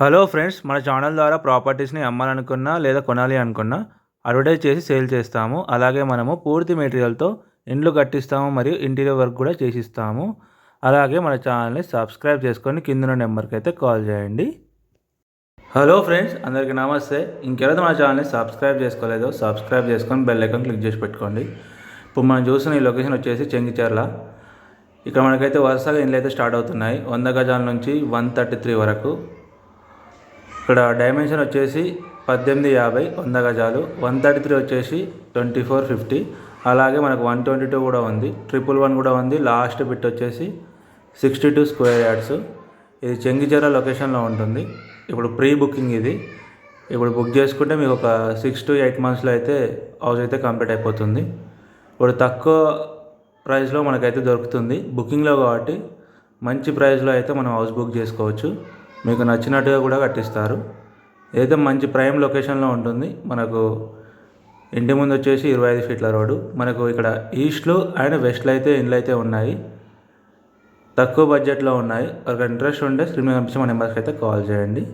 Hello friends మన channel ద్వారా ప్రాపర్టీస్ని అమ్మాలనుకున్నా లేదా కొనాలి అనుకున్నా అడ్వర్టైజ్ చేసి సేల్ చేస్తాము. అలాగే మనము పూర్తి మెటీరియల్తో ఇండ్లు కట్టిస్తాము మరియు ఇంటీరియర్ వర్క్ కూడా చేసిస్తాము. అలాగే మన ఛానల్ని సబ్స్క్రైబ్ చేసుకొని కింద నెంబర్కి అయితే కాల్ చేయండి. హలో ఫ్రెండ్స్ అందరికీ నమస్తే. ఇంకెవరైతే మన ఛానల్ని సబ్స్క్రైబ్ చేసుకోలేదో సబ్స్క్రైబ్ చేసుకొని బెల్ ఐకాన్ క్లిక్ చేసి పెట్టుకోండి. ఇప్పుడు మనం చూసిన ఈ లొకేషన్ వచ్చేసి చెంగిచెర్ల. ఇక్కడ మనకైతే వరుసగా ఇండ్లు అయితే స్టార్ట్ అవుతున్నాయి. వంద గజాల నుంచి వన్ థర్టీ త్రీ వరకు. ఇక్కడ డైమెన్షన్ వచ్చేసి పద్దెనిమిది యాభై వంద గజాలు వన్ థర్టీ త్రీ వచ్చేసి ట్వంటీ ఫోర్ ఫిఫ్టీ. అలాగే మనకు వన్ ట్వంటీ టూ కూడా ఉంది. ట్రిపుల్ వన్ కూడా ఉంది. లాస్ట్ బిట్ వచ్చేసి సిక్స్టీ టూ స్క్వేర్ యార్డ్స్. ఇది చెంగిచెర లొకేషన్లో ఉంటుంది. ఇప్పుడు ప్రీ బుకింగ్ ఇది. ఇప్పుడు బుక్ చేసుకుంటే మీకు ఒక సిక్స్ టు ఎయిట్ మంత్స్లో అయితే హౌస్ అయితే కంప్లీట్ అయిపోతుంది. ఇప్పుడు తక్కువ ప్రైస్లో మనకైతే దొరుకుతుంది. బుకింగ్లో కాబట్టి మంచి ప్రైస్లో అయితే మనం హౌస్ బుక్ చేసుకోవచ్చు. మీకు నచ్చినట్టుగా కూడా కట్టిస్తారు. ఏదో మంచి ప్రైమ్ లొకేషన్లో ఉంటుంది. మనకు ఇంటి ముందు వచ్చేసి ఇరవై ఐదు ఫీట్ల రోడ్డు. మనకు ఇక్కడ ఈస్ట్లో అండ్ వెస్ట్లో అయితే ఇండ్లు అయితే ఉన్నాయి. తక్కువ బడ్జెట్లో ఉన్నాయి. ఒక ఇంట్రెస్ట్ ఉంటే స్క్రీన్ మీద కనిపించి మన నెంబర్స్కి అయితే కాల్ చేయండి.